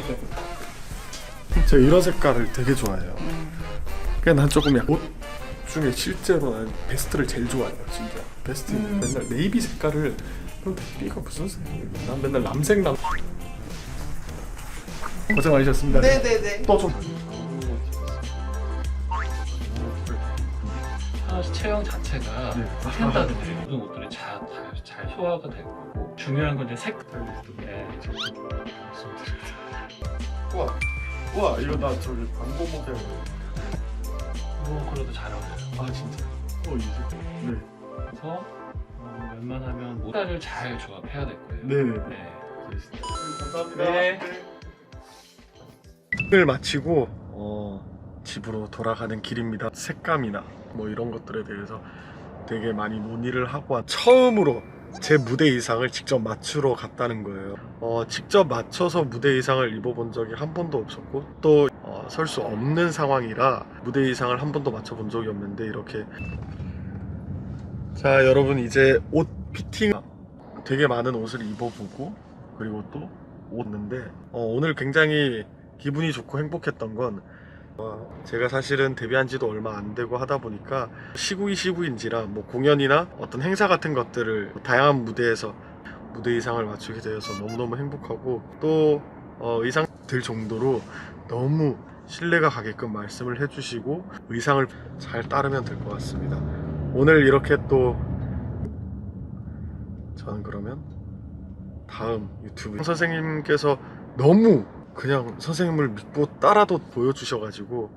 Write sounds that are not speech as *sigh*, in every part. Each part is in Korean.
*laughs* 제가 이런 색깔을 되게 좋아해요. 그냥 난 조금 약옷 중에 실제로 난 베스트를 제일 좋아해요, 진짜. 베스트 맨날 네이비 색깔을 그럼 네이비가 무슨 색이야? 난 맨날 남색 남. 고생 많으셨습니다. 네네네. 또 좀. 사실 체형 자체가 네. 데 모든 옷들이 잘, 잘, 잘 소화가 될 거고 중요한 건 이제 색깔 네, 말씀드립니다. 우와, 우와 이거 나 저기 광고 모델. 뭐 그래도 잘 어울려요. 아 진짜. 어 이제. 네. 그래서 어, 웬만하면 모자를 잘 조합해야 될 거예요. 네네. 네. 감사합니다. 네. 을 마치고 어, 집으로 돌아가는 길입니다. 색감이나 뭐 이런 것들에 대해서 되게 많이 논의를 하고 와- 처음으로 제 무대 의상을 직접 맞추러 갔다는 거예요. 어, 직접 맞춰서 무대 의상을 입어본 적이 한 번도 없었고 또 설수 없는 상황이라 무대 의상을 한 번도 맞춰본 적이 없는데 이렇게 자 여러분 이제 옷 피팅 되게 많은 옷을 입어보고 그리고 또 옷는데 어, 오늘 굉장히 기분이 좋고 행복했던 건 어, 제가 사실은 데뷔한 지도 얼마 안 되고 하다 보니까 시국이 시국인지라 뭐 공연이나 어떤 행사 같은 것들을 다양한 무대에서 무대 의상을 맞추게 되어서 너무너무 행복하고 또 어, 의상 들 정도로 너무 신뢰가 가게끔 말씀을 해주시고 의상을 잘 따르면 될 것 같습니다. 오늘 이렇게 또 저는 그러면 다음 유튜브 선생님께서 너무 그냥 선생님을 믿고 따라도 보여주셔가지고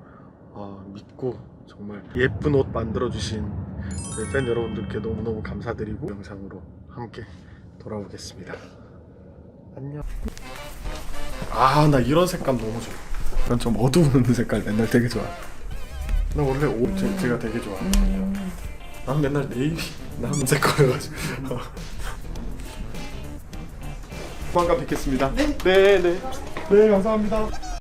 어, 믿고 정말 예쁜 옷 만들어주신 네, 팬 여러분들께 너무너무 감사드리고 영상으로 함께 돌아오겠습니다. 안녕. 아 나 이런 색감 너무 좋아. 이런 좀 어두운 *laughs* 색깔 맨날 되게 좋아. 나 원래 옷 제, 제가 되게 좋아하거든요. 난 맨날 네이비 *laughs* 남색 거여가지고. *laughs* 조만간 뵙겠습니다. 네, 네, 네, 네 감사합니다.